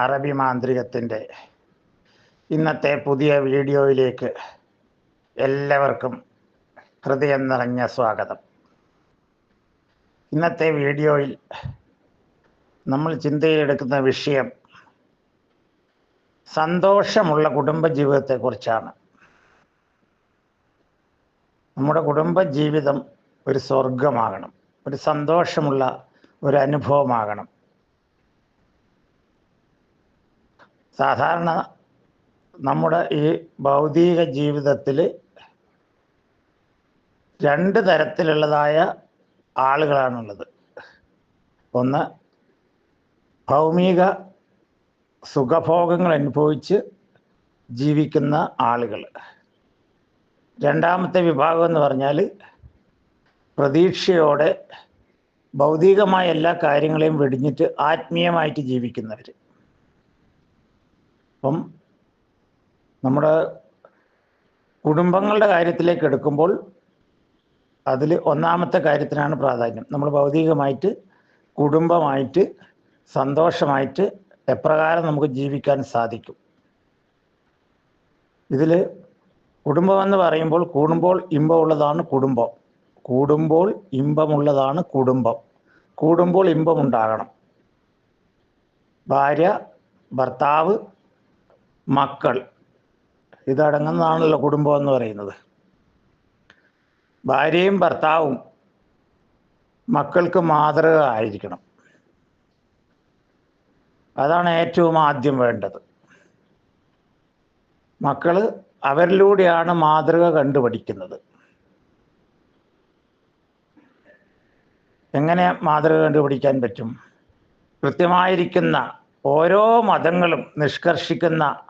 അറബി മാന്ത്രികത്തിന്റെ ഇന്നത്തെ പുതിയ വീഡിയോയിലേക്ക് എല്ലാവർക്കും ഹൃദയം നിറഞ്ഞ സ്വാഗതം. ഇന്നത്തെ വീഡിയോയിൽ നമ്മൾ ചിന്തയിലെടുക്കുന്ന വിഷയം സന്തോഷമുള്ള കുടുംബജീവിതത്തെക്കുറിച്ചാണ്. നമ്മുടെ കുടുംബജീവിതം ഒരു സ്വർഗമാകണം ഒരു സന്തോഷമുള്ള ഒരു അനുഭവമാകണം. സാധാരണ നമ്മുടെ ഈ ഭൗതിക ജീവിതത്തിൽ രണ്ട് തരത്തിലുള്ളതായ ആളുകളാണുള്ളത്. ഒന്ന് ഭൗമിക സുഖഭോഗങ്ങൾ അനുഭവിച്ച് ജീവിക്കുന്ന ആളുകൾ. രണ്ടാമത്തെ വിഭാഗം എന്ന് പറഞ്ഞാൽ പ്രതീക്ഷയോടെ ഭൗതികമായ എല്ലാ കാര്യങ്ങളെയും വെടിഞ്ഞിട്ട് ആത്മീയമായിട്ട് ജീവിക്കുന്നവർ അപ്പം നമ്മുടെ കുടുംബങ്ങളുടെ കാര്യത്തിലേക്ക് എടുക്കുമ്പോൾ അതിൽ ഒന്നാമത്തെ കാര്യത്തിനാണ് പ്രാധാന്യം. നമ്മൾ ഭൗതികമായിട്ട് കുടുംബമായിട്ട് സന്തോഷമായിട്ട് എപ്രകാരം നമുക്ക് ജീവിക്കാൻ സാധിക്കും. ഇതിൽ കുടുംബം എന്ന് പറയുമ്പോൾ കൂടുമ്പോൾ ഇമ്പമുള്ളതാണ് കുടുംബം. കൂടുമ്പോൾ ഇമ്പമുള്ളതാണ് കുടുംബം. കൂടുമ്പോൾ ഇമ്പമുണ്ടാകണം ഭാര്യ ഭർത്താവ് മക്കൾ. ഇതടങ്ങുന്നതാണല്ലോ കുടുംബം എന്ന് പറയുന്നത്. ഭാര്യയും ഭർത്താവും മക്കൾക്ക് മാതൃക ആയിരിക്കണം. അതാണ് ഏറ്റവും ആദ്യം വേണ്ടത്. മക്കൾ അവരിലൂടെയാണ് മാതൃക കണ്ടുപഠിക്കുന്നത്. എങ്ങനെ മാതൃക കണ്ടുപിടിക്കാൻ പറ്റും? കൃത്യമായിരിക്കുന്ന ഓരോ മതങ്ങളും നിഷ്കർഷിക്കുന്ന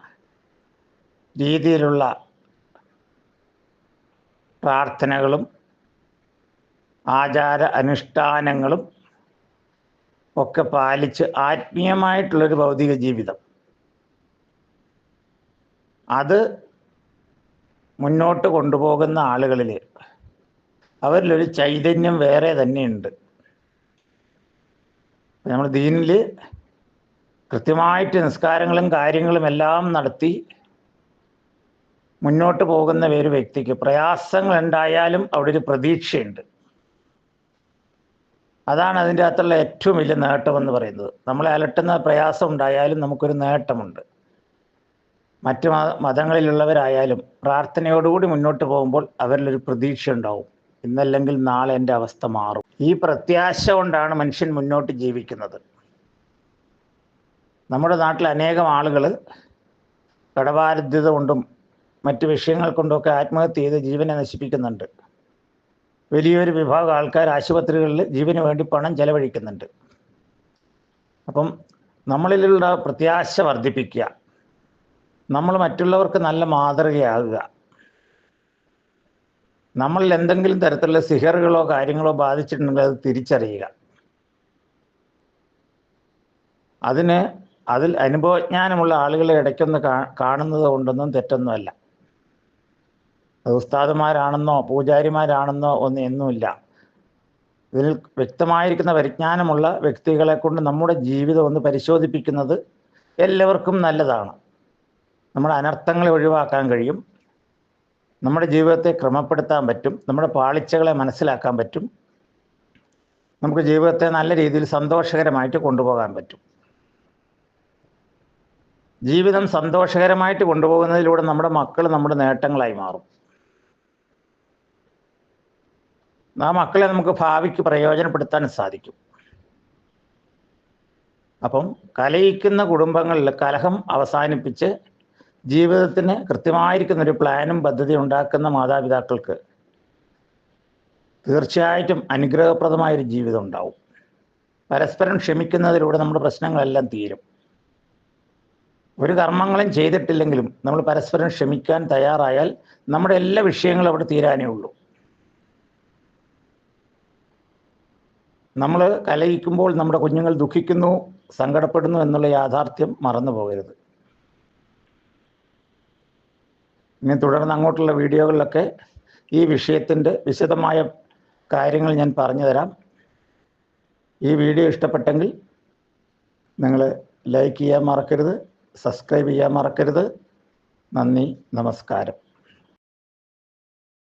രീതിയിലുള്ള പ്രാർത്ഥനകളും ആചാര അനുഷ്ഠാനങ്ങളും ഒക്കെ പാലിച്ച് ആത്മീയമായിട്ടുള്ളൊരു ഭൗതിക ജീവിതം. അത് മുന്നോട്ട് കൊണ്ടുപോകുന്ന ആളുകളിൽ അവരിലൊരു ചൈതന്യം വേറെ തന്നെയുണ്ട്. നമ്മൾ ദീനിൽ കൃത്യമായിട്ട് നിസ്കാരങ്ങളും കാര്യങ്ങളും എല്ലാം നടത്തി മുന്നോട്ട് പോകുന്ന ഒരു വ്യക്തിക്ക് പ്രയാസങ്ങൾ ഉണ്ടായാലും അവിടെ ഒരു പ്രതീക്ഷയുണ്ട്. അതാണ് അതിന്റെ അകത്തുള്ള ഏറ്റവും വലിയ നേട്ടമെന്ന് പറയുന്നത്. നമ്മളെ അലട്ടുന്ന പ്രയാസം ഉണ്ടായാലും നമുക്കൊരു നേട്ടമുണ്ട്. മറ്റ് മതങ്ങളിലുള്ളവരായാലും പ്രാർത്ഥനയോടുകൂടി മുന്നോട്ട് പോകുമ്പോൾ അവരിലൊരു പ്രതീക്ഷ ഉണ്ടാവും ഇന്നല്ലെങ്കിൽ നാളെ എന്റെ അവസ്ഥ മാറും. ഈ പ്രത്യാശ കൊണ്ടാണ് മനുഷ്യൻ മുന്നോട്ട് ജീവിക്കുന്നത്. നമ്മുടെ നാട്ടിൽ അനേകം ആളുകൾ കടബാധ്യത കൊണ്ടും മറ്റ് വിഷയങ്ങൾ കൊണ്ടൊക്കെ ആത്മഹത്യ ചെയ്ത് ജീവനെ നശിപ്പിക്കുന്നുണ്ട്. വലിയൊരു വിഭാഗം ആൾക്കാർ ആശുപത്രികളിൽ ജീവന് വേണ്ടി പണം ചെലവഴിക്കുന്നുണ്ട്. അപ്പം നമ്മളിലുള്ള പ്രത്യാശ വർദ്ധിപ്പിക്കുക. നമ്മൾ മറ്റുള്ളവർക്ക് നല്ല മാതൃകയാകുക. നമ്മളിൽ എന്തെങ്കിലും തരത്തിലുള്ള സിഹറുകളോ കാര്യങ്ങളോ ബാധിച്ചിട്ടുണ്ടെങ്കിൽ അത് തിരിച്ചറിയുക. അതിന് അതിൽ അനുഭവജ്ഞാനമുള്ള ആളുകളെ ഇടയ്ക്കൊന്ന് കാണുന്നത് കൊണ്ടൊന്നും തെറ്റൊന്നുമല്ല. അത് ഉസ്താദുമാരാണെന്നോ പൂജാരിമാരാണെന്നോ ഒന്നും എന്നുമില്ല. ഇതിൽ വ്യക്തമായിരിക്കുന്ന പരിജ്ഞാനമുള്ള വ്യക്തികളെ കൊണ്ട് നമ്മുടെ ജീവിതം ഒന്ന് പരിശോധിപ്പിക്കുന്നത് എല്ലാവർക്കും നല്ലതാണ്. നമ്മുടെ അനർത്ഥങ്ങളെ ഒഴിവാക്കാൻ കഴിയും. നമ്മുടെ ജീവിതത്തെ ക്രമപ്പെടുത്താൻ പറ്റും. നമ്മുടെ പാളിച്ചകളെ മനസ്സിലാക്കാൻ പറ്റും. നമുക്ക് ജീവിതത്തെ നല്ല രീതിയിൽ സന്തോഷകരമായിട്ട് കൊണ്ടുപോകാൻ പറ്റും. ജീവിതം സന്തോഷകരമായിട്ട് കൊണ്ടുപോകുന്നതിലൂടെ നമ്മുടെ മക്കൾ നമ്മുടെ നേട്ടങ്ങളായി മാറും. ആ മക്കളെ നമുക്ക് ഭാവിക്ക് പ്രയോജനപ്പെടുത്താൻ സാധിക്കും. അപ്പം കലയിക്കുന്ന കുടുംബങ്ങളിൽ കലഹം അവസാനിപ്പിച്ച് ജീവിതത്തിന് കൃത്യമായിരിക്കുന്ന ഒരു പ്ലാനും പദ്ധതി ഉണ്ടാക്കുന്ന മാതാപിതാക്കൾക്ക് തീർച്ചയായിട്ടും അനുഗ്രഹപ്രദമായൊരു ജീവിതം ഉണ്ടാവും. പരസ്പരം ക്ഷമിക്കുന്നതിലൂടെ നമ്മുടെ പ്രശ്നങ്ങളെല്ലാം തീരും. ഒരു കർമ്മങ്ങളും ചെയ്തിട്ടില്ലെങ്കിലും നമ്മൾ പരസ്പരം ക്ഷമിക്കാൻ തയ്യാറായാൽ നമ്മുടെ എല്ലാ വിഷയങ്ങളും അവിടെ തീരാനേ ഉള്ളൂ. നമ്മൾ കലയിക്കുമ്പോൾ നമ്മുടെ കുഞ്ഞുങ്ങൾ ദുഃഖിക്കുന്നു സങ്കടപ്പെടുന്നു എന്നുള്ള യാഥാർത്ഥ്യം മറന്നു പോകരുത്. ഇനി തുടർന്ന് അങ്ങോട്ടുള്ള വീഡിയോകളിലൊക്കെ ഈ വിഷയത്തിന്റെ വിശദമായ കാര്യങ്ങൾ ഞാൻ പറഞ്ഞു തരാം ഈ വീഡിയോ ഇഷ്ടപ്പെട്ടെങ്കിൽ നിങ്ങൾ ലൈക്ക് ചെയ്യാൻ മറക്കരുത് സബ്സ്ക്രൈബ് ചെയ്യാൻ മറക്കരുത്. നന്ദി നമസ്കാരം.